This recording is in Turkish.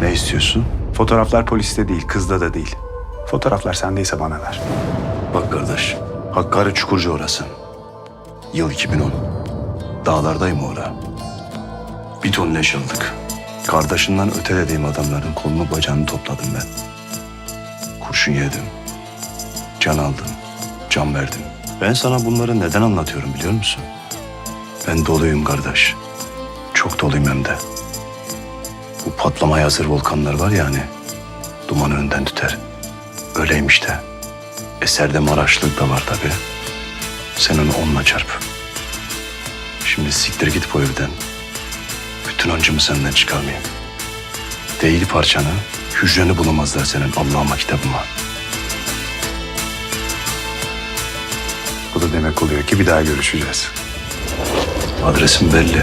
Ne istiyorsun? Fotoğraflar poliste değil, kızda da değil. Fotoğraflar sendeyse bana ver. Bak kardeş, Hakkari Çukurcu orası. Yıl 2010. Dağlardayım ora. Bir ton leş aldık. Kardeşinden öte dediğim adamların kolunu bacağını topladım ben. Kurşun yedim. Can aldım. Can verdim. Ben sana bunları neden anlatıyorum biliyor musun? Ben doluyum kardeş. Çok doluyum hem de. Patlamaya hazır volkanlar var ya hani. Dumanı önden tüter. Öyleymiş de. Eserde Maraşlık da var tabii. Sen onu onunla çarp. Şimdi siktir git bu evden. Bütün öncümü senden çıkarmayayım. Değil parçanı, hücreni bulamazlar senin Allah'ıma kitabıma. Bu da demek oluyor ki bir daha görüşeceğiz. Adresim belli.